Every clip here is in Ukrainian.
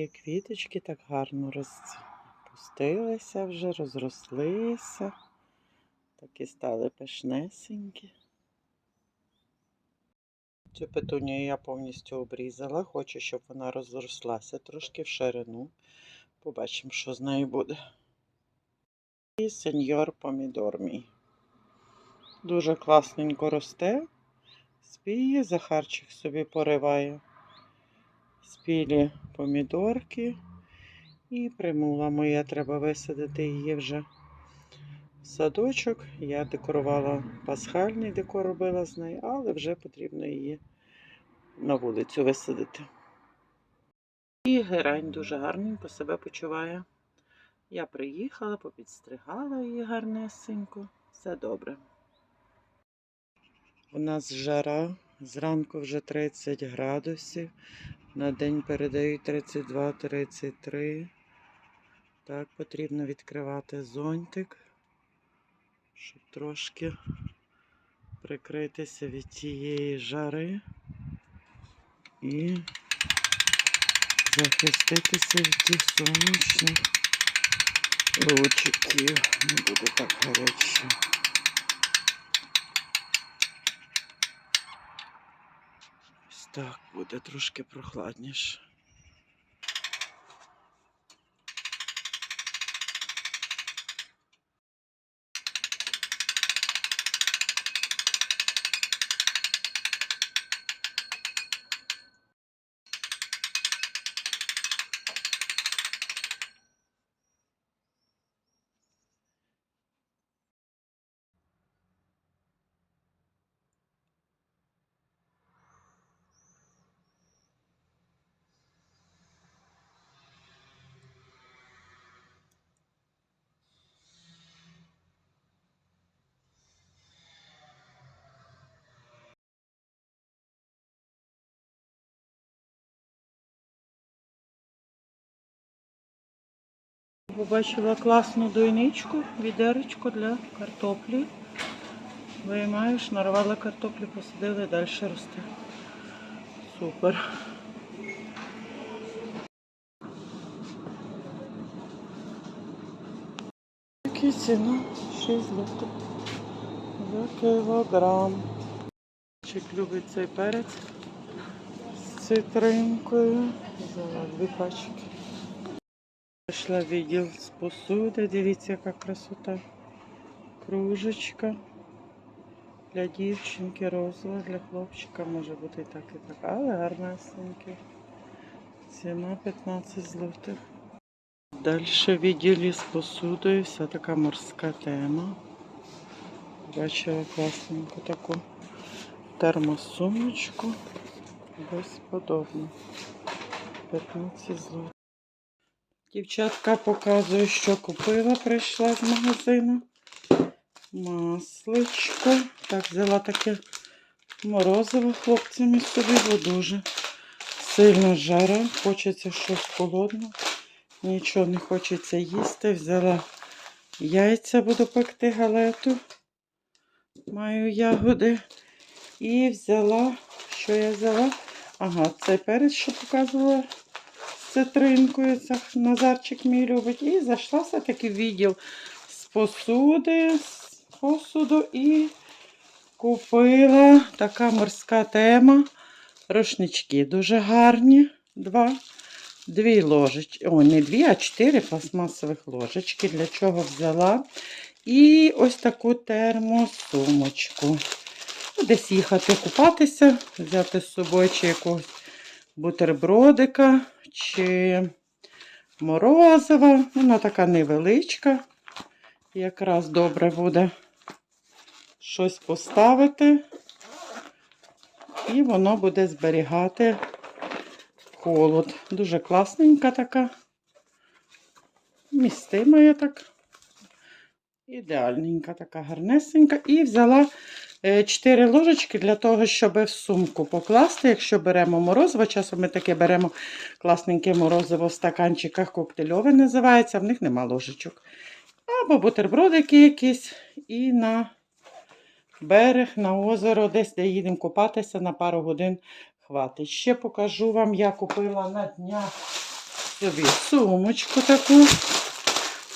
мої квіточки так гарно розпустилися вже, розрослися. Такі стали пишнесенькі. Цю петунію я повністю обрізала. Хочу, щоб вона розрослася трошки в ширину. Побачимо, що з нею буде. І сеньор помідор мій. Дуже класненько росте. Спіє, Захарчик собі пориває спілі помідорки. І примула моя, треба висадити її вже в садочок. Я декорувала пасхальний декор робила з нею, але вже потрібно її на вулицю висадити. І герань дуже гарненько себе почуває. Я приїхала, попідстригала її гарнесенько. Все добре. У нас жара, зранку вже 30 градусів. На день передають 32-33. Так, потрібно відкривати зонтик, щоб трошки прикритися від цієї жари і захиститися від тих сонячних лучиків. Не буде так гаряче. Так буде трошки прохладніше. Побачила класну дойничку, відеречко для картоплі. Виймаєш, нарвали картоплю, посадили, далі росте. Супер. Які ціна? 6 злотих за кілограм. Чик любить цей перець з цитринкою. Взяла дві пачки. В відділ з посуди. Дивіться, яка красота. Кружечка. Для дівчинки розова, для хлопчика може бути і так, і так. Але гарнесенькі. Ціна 15 злотих. Далі в відділі з посудою вся така морська тема. Бачила класненьку таку термосумочку. Безподобно. 15 злотих. Дівчатка показує, що купила, прийшла з магазину. Масличко. Так, взяла таке морозиво хлопцями собі, бо дуже сильно жара. Хочеться щось холодне. Нічого не хочеться їсти. Взяла яйця, буду пекти галету. Маю ягоди. І взяла, що я взяла? Ага, цей перець, що показувала цитринкою. Це Назарчик мій любить. І зайшла все-таки відділ з посуди, з посуду і купила така морська тема. Рушнички дуже гарні. Два. Дві ложечки. О, не дві, а чотири пластмасових ложечки. Для чого взяла. І ось таку термосумочку. Ну, Десь їхати купатися, взяти з собою чи якогось бутербродика, чи морозива. Вона така невеличка. Якраз добре буде щось поставити. І воно буде зберігати холод. Дуже класненька така. Містима я так. Ідеальненька, така гарнесенька. І взяла 4 ложечки для того, щоб в сумку покласти. Якщо беремо морозиво, часом ми таке беремо класненьке морозиво в стаканчиках, коктейльове називається, в них нема ложечок. Або бутербродики якісь. І на берег, на озеро, десь де їдемо купатися на пару годин хватить. Ще покажу вам, я купила на днях собі сумочку таку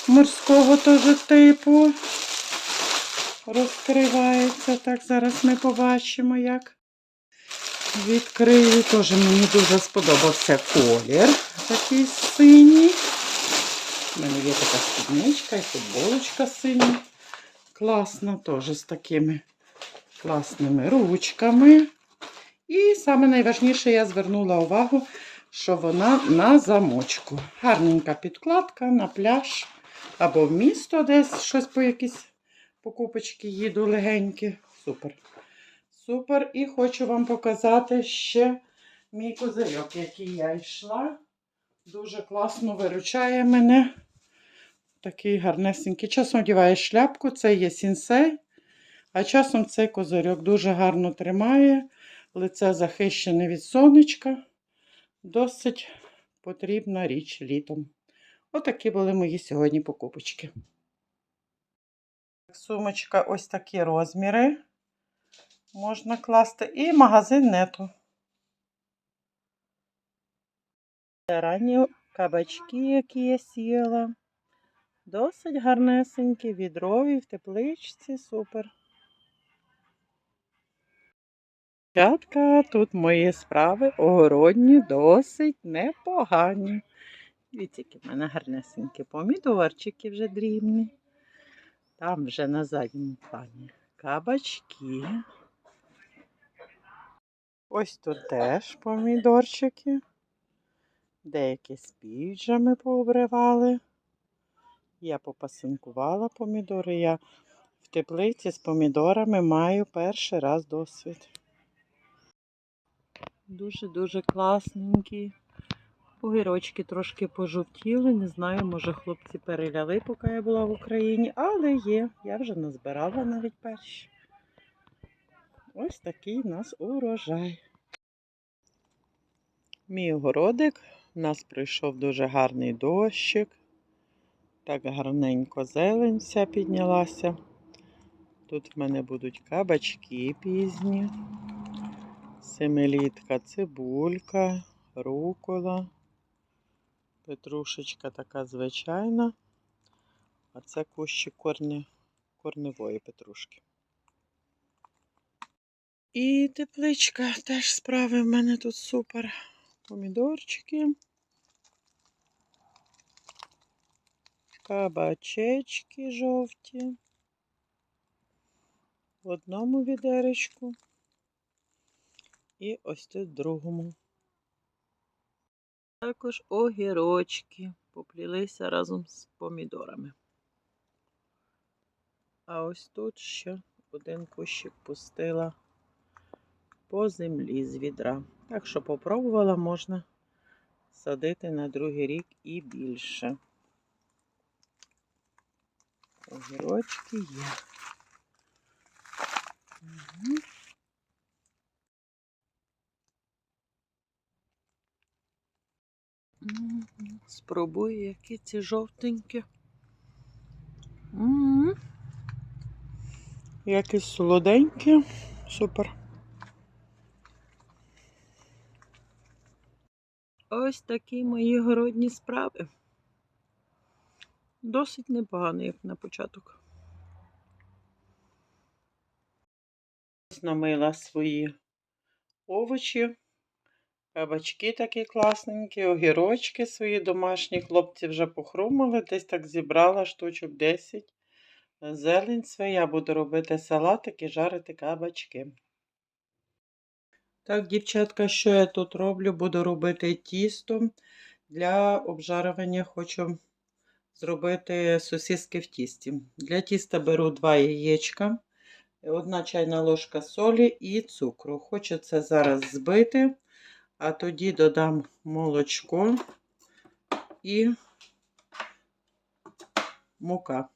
морського теж типу. Розкривається. Так, зараз ми побачимо, як відкрию. Теж мені дуже сподобався колір такий синій. У мене є така спідничка і футболочка синя. Класна, теж з такими класними ручками. І саме найважніше, я звернула увагу, що вона на замочку. Гарненька підкладка на пляж або в місто десь щось по якісь покупочки їду легенькі. Супер. Супер. І хочу вам показати ще мій козирьок, який я йшла. Дуже класно виручає мене. Такий гарнесенький. Часом одягає шляпку, це є сінсей. А часом цей козирьок дуже гарно тримає. Лице захищене від сонечка. Досить потрібна річ літом. Отакі були мої сьогодні покупочки. Сумочка ось такі розміри. Можна класти. І магазин нету. Ранні кабачки, які я сіяла. Досить гарнесенькі, відрові в тепличці, супер. Дівчатка, тут мої справи огородні, досить непогані. Дивіться, які в мене гарнесенькі помідорчики вже дрібні. Там вже на задньому плані кабачки. Ось тут теж помідорчики. Деякі з піджами пообривали. Я попасинкувала помідори. Я в теплиці з помідорами маю перший раз досвід. Дуже-дуже класненькі. Огірочки трошки пожовтіли. Не знаю, може хлопці переляли, поки я була в Україні, але є. Я вже назбирала навіть перші. Ось такий у нас урожай. Мій огородик. У нас прийшов дуже гарний дощик. Так гарненько зелень вся піднялася. Тут в мене будуть кабачки пізні, семилітка, цибулька, рукола, петрушечка така звичайна, а це кущик корни, корневої петрушки. І тепличка теж справи в мене тут супер. Помідорчики. Кабачечки жовті. В одному відеречку. І ось тут в другому. Також огірочки поплілися разом з помідорами. А ось тут ще один кущик пустила по землі з відра. Так що попробувала, можна садити на другий рік і більше. Огірочки є. Спробую, які ці жовтенькі. Якісь солоденькі. Супер. Ось такі мої городні справи. Досить непогано, як на початок. Намила свої овочі, кабачки такі класненькі, огірочки свої домашні. Хлопці вже похрумали, десь так зібрала штучок 10. Зелень своя, буду робити салатик і жарити кабачки. Так, дівчатка, що я тут роблю? Буду робити тісто. Для обжарювання хочу зробити сосиски в тісті. Для тіста беру 2 яєчка, 1 чайна ложка солі і цукру. Хочу це зараз збити, а тоді додам молочко і мука.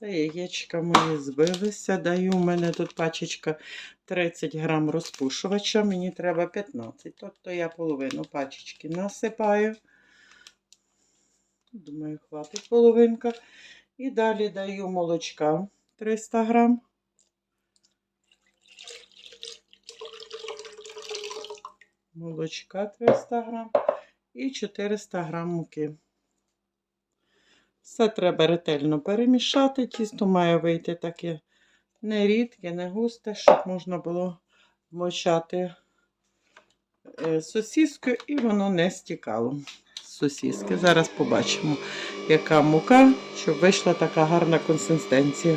Все, яєчка мої збилися. Даю, у мене тут пачечка 30 грам розпушувача, мені треба 15. Тобто я половину пачечки насипаю. Думаю, хватить половинка. І далі даю молочка 300 грам. Молочка 300 грам і 400 грам муки. Все треба ретельно перемішати. Тісто має вийти таке не рідке, не густе, щоб можна було вмочати сосіску і воно не стікало з сосиски. Зараз побачимо, яка мука, щоб вийшла така гарна консистенція.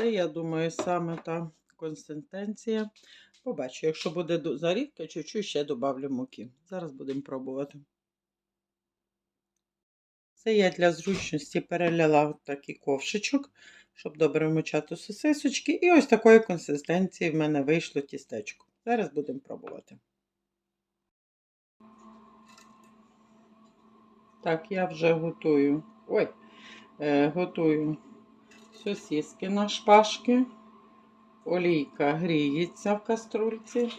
Все, я думаю, саме та консистенція. Побачу, якщо буде зарідка, чуть-чуть ще додавлю муки. Зараз будемо пробувати. Це я для зручності переляла такий ковшичок, щоб добре вмочати сосисочки. І ось такої консистенції в мене вийшло тістечко. Зараз будемо пробувати. Так, я вже готую. Ой, е, готую сосиски на шпажки. Олійка гріється в каструльці.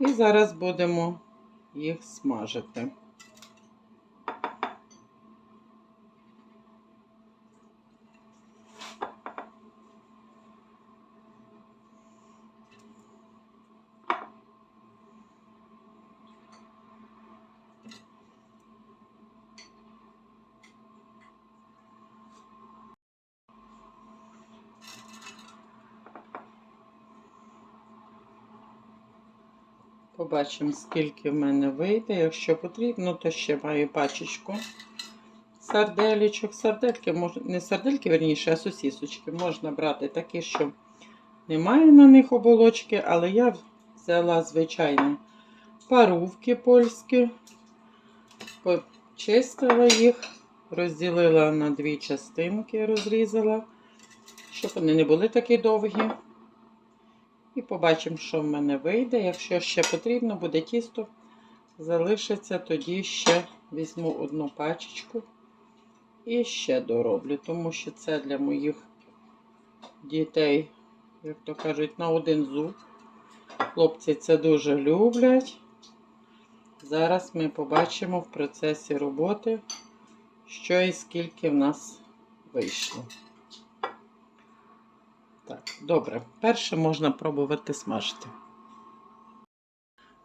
І зараз будемо їх смажити. Побачимо, скільки в мене вийде. Якщо потрібно, то ще маю пачечку сарделічок. Сардельки, не сардельки, верніше, а сосісочки. Можна брати такі, що немає на них оболочки, але я взяла звичайні парувки польські, почистила їх, розділила на дві частинки, розрізала, щоб вони не були такі довгі. І побачимо, що в мене вийде. Якщо ще потрібно буде тісто, залишиться, тоді ще візьму одну пачечку і ще дороблю, тому що це для моїх дітей, як то кажуть, на один зуб. Хлопці це дуже люблять. Зараз ми побачимо в процесі роботи, що і скільки в нас вийшло. Так, добре. Перше можна пробувати смажити.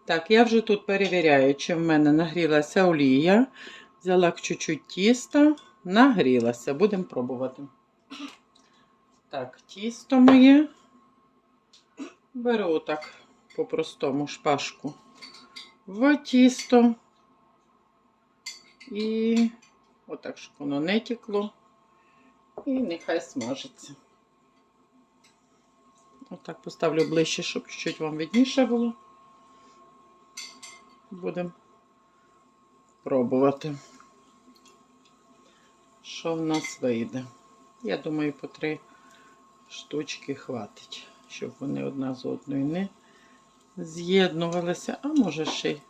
Так, я вже тут перевіряю, чи в мене нагрілася олія. Взяла чуть-чуть тіста, нагрілася. Будемо пробувати. Так, тісто моє. Беру так по-простому шпажку в тісто. І отак, щоб воно не тікло. І нехай смажиться. Отак поставлю ближче, щоб чуть-чуть вам видніше було. Будемо пробувати, що в нас вийде. Я думаю, по три штучки хватить, щоб вони одна з одною не з'єднувалися. А може ще й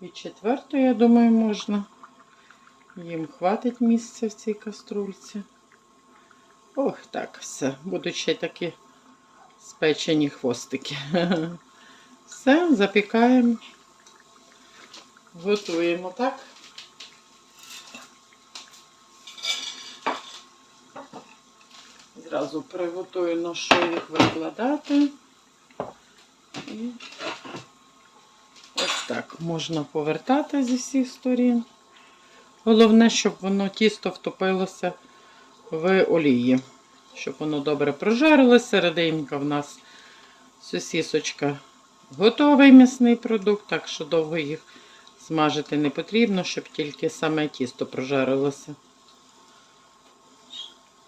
і четверту, я думаю, можна. Їм хватить місця в цій каструльці. Ох, так, все. Будуть ще такі спечені хвостики. Все, запікаємо, готуємо так. Зразу приготую, на що їх викладати. І ось так можна повертати зі всіх сторін. Головне, щоб воно тісто втопилося в олії щоб воно добре прожарилося. Серединка в нас сосісочка готовий м'ясний продукт, так що довго їх смажити не потрібно, щоб тільки саме тісто прожарилося.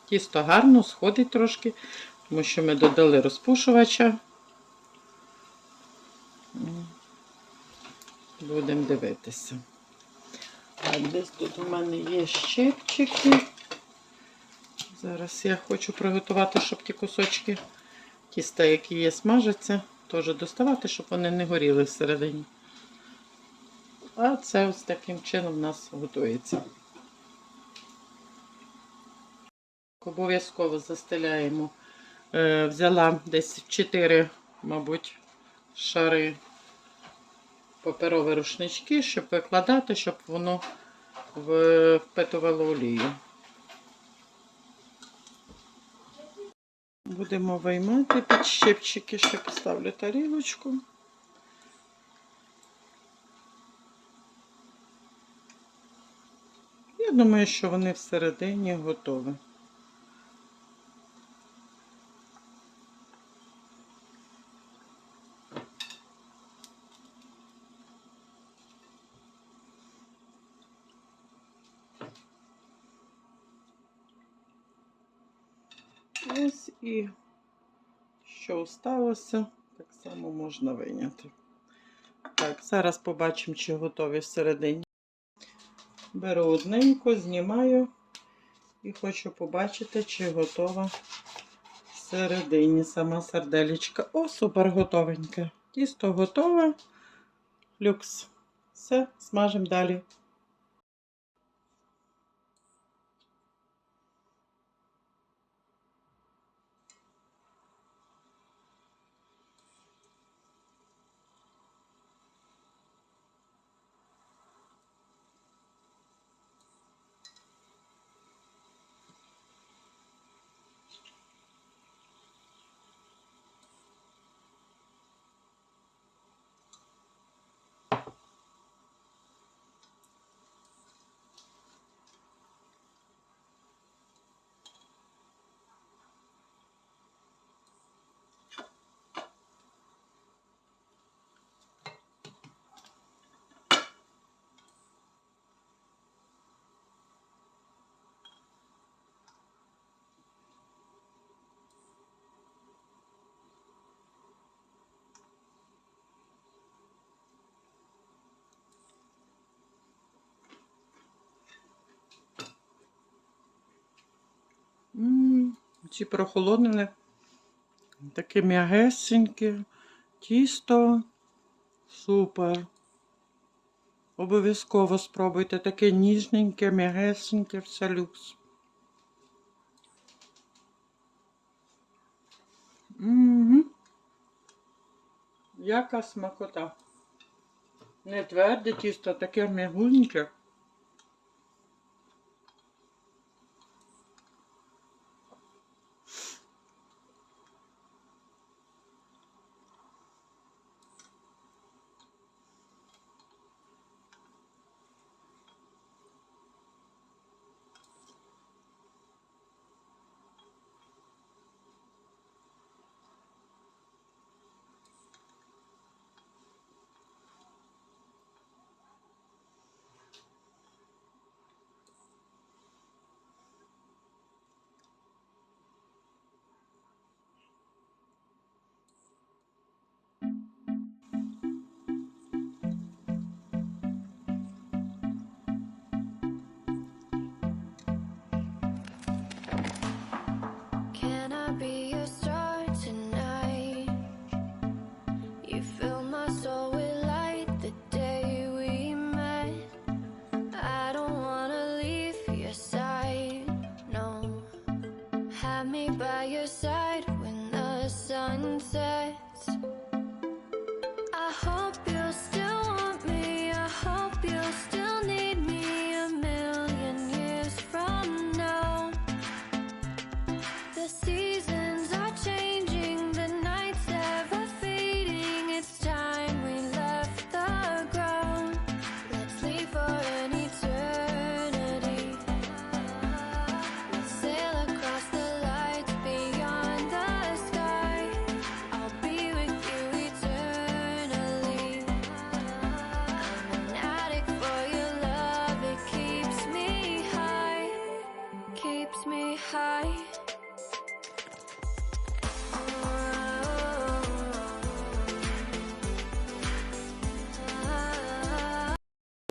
Тісто гарно сходить трошки, тому що ми додали розпушувача. Будемо дивитися. А десь тут у мене є щепчики. Зараз я хочу приготувати, щоб ті кусочки тіста, які є, смажаться, теж доставати, щоб вони не горіли всередині. А це ось таким чином у нас готується. Обов'язково застеляємо. Е, взяла десь 4, мабуть, шари паперові рушнички, щоб викладати, щоб воно впитувало олію. Будемо виймати під щепчики, ще поставлю тарілочку. Я думаю, що вони всередині готові. Ось і що осталося, так само можна вийняти. Так, зараз побачимо, чи готові всередині. Беру одненьку, знімаю і хочу побачити, чи готова всередині сама сарделічка. О, супер готовеньке. Тісто готове. Люкс. Все, смажемо далі. Ці прохолоднили. Таке м'ягесеньке. Тісто. Супер. Обов'язково спробуйте. Таке ніжненьке, м'ягесеньке, все люкс. Угу. Яка смакота. Не тверде тісто, таке м'ягуньке. Have me by your side when the sun sets. I hope you'll still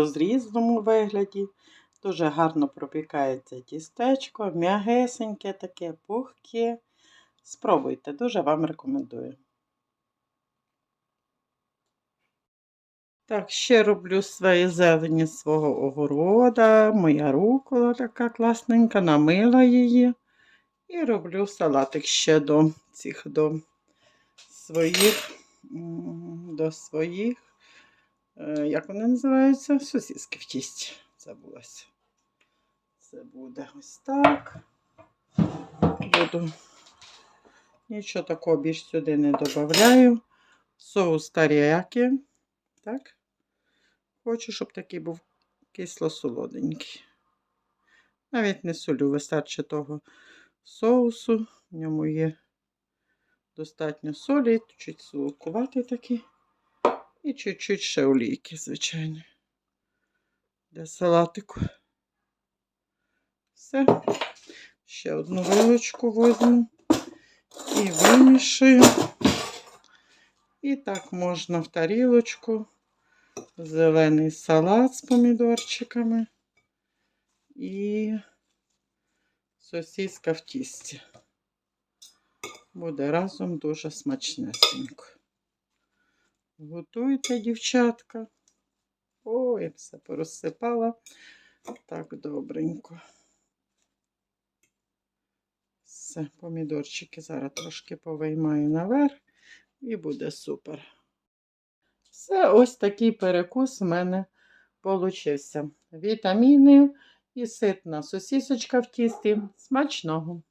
розрізаному вигляді. Дуже гарно пропікається тістечко, м'ягесеньке таке, пухке. Спробуйте, дуже вам рекомендую. Так, ще роблю свої зелені свого огорода. Моя рукола така класненька, намила її. І роблю салатик ще до цих до своїх, до своїх, як вони називаються? Сосиски в тісті. Забулася. Це буде ось так. Буду. Нічого такого більш сюди не додаю. Соус таріяки. Так. Хочу, щоб такий був кисло-солоденький. Навіть не солю, вистачить того соусу. В ньому є достатньо солі, чуть солодкуватий такий. І чуть-чуть ще олійки, звичайно. Для салатику. Все. Ще одну вилочку возьму і вимішую. І так можна в тарілочку. Зелений салат з помідорчиками і сосиска в тісті. Буде разом дуже смачнесенько. Готуйте, дівчатка. Ой, все порозсипала. Так добренько. Все, помідорчики зараз трошки повиймаю наверх і буде супер. Все, ось такий перекус у мене получився. Вітаміни і ситна сосісочка в тісті. Смачного!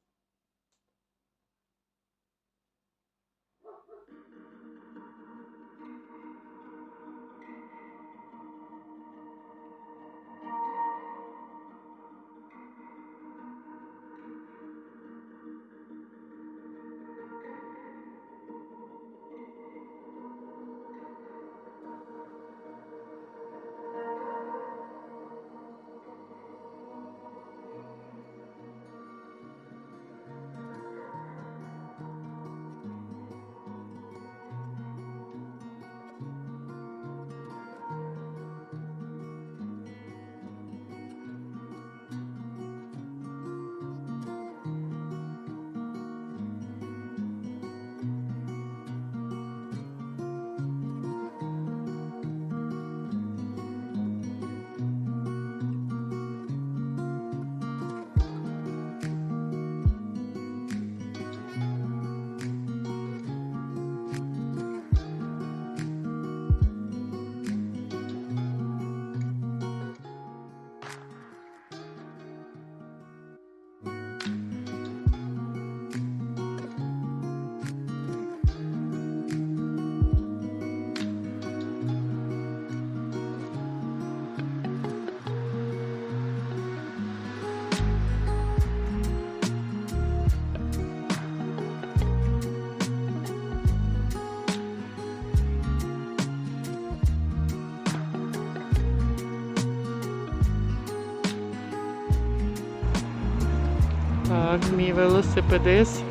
Так, мій велосипедист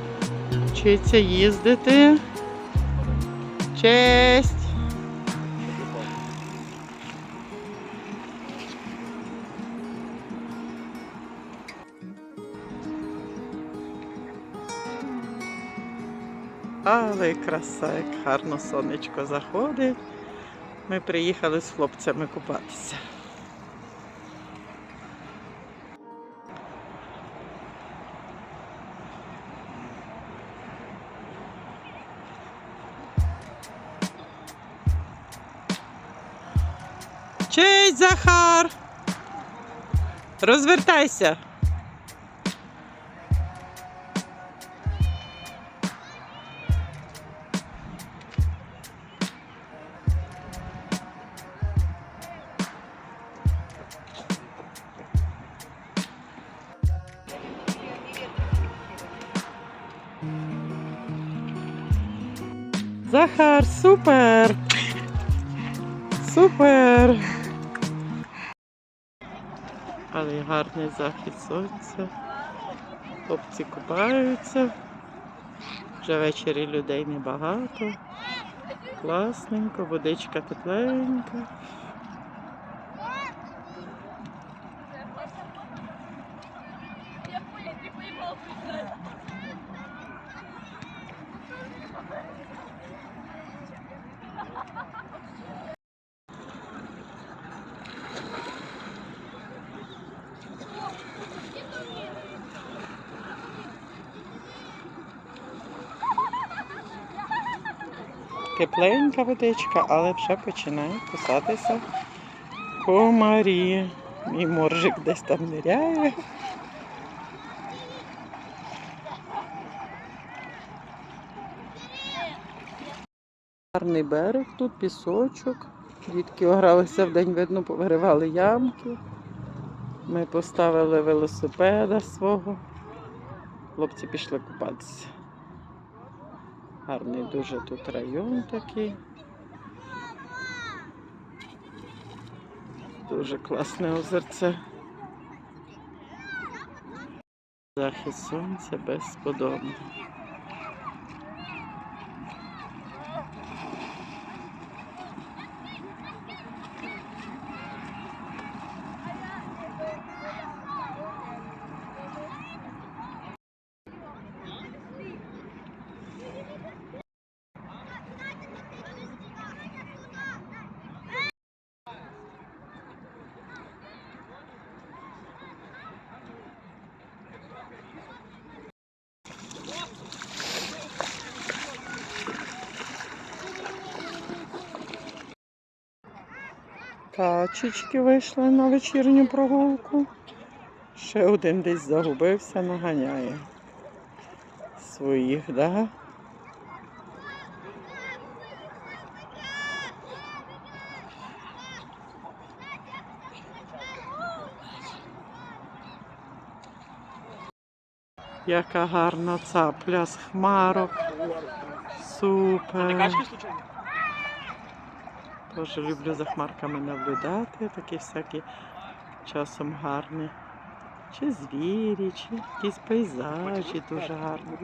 вчиться їздити. Честь! Але краса, як гарно сонечко заходить. Ми приїхали з хлопцями купатися. Захар! Розвертайся. Захар, супер! Супер! Але гарний захід сонця. Хлопці купаються. Вже ввечері людей небагато. Класненько, водичка тепленька. Тепленька водичка, але вже починає кусатися комарі. Мій моржик десь там ниряє. Гарний берег, тут пісочок. Дітки огралися в день, видно, повиривали ямки. Ми поставили велосипеда свого. Хлопці пішли купатися. Гарний дуже тут район такий. Дуже класне озерце. Захід сонця безподобний. Качечки вийшли на вечірню прогулку. Ще один десь загубився, наганяє своїх, да? Яка гарна цапля з хмарок. Супер. Теж люблю за хмарками наблюдати, такі всякі часом гарні. Чи звірі, чи якісь пейзажі дуже гарні.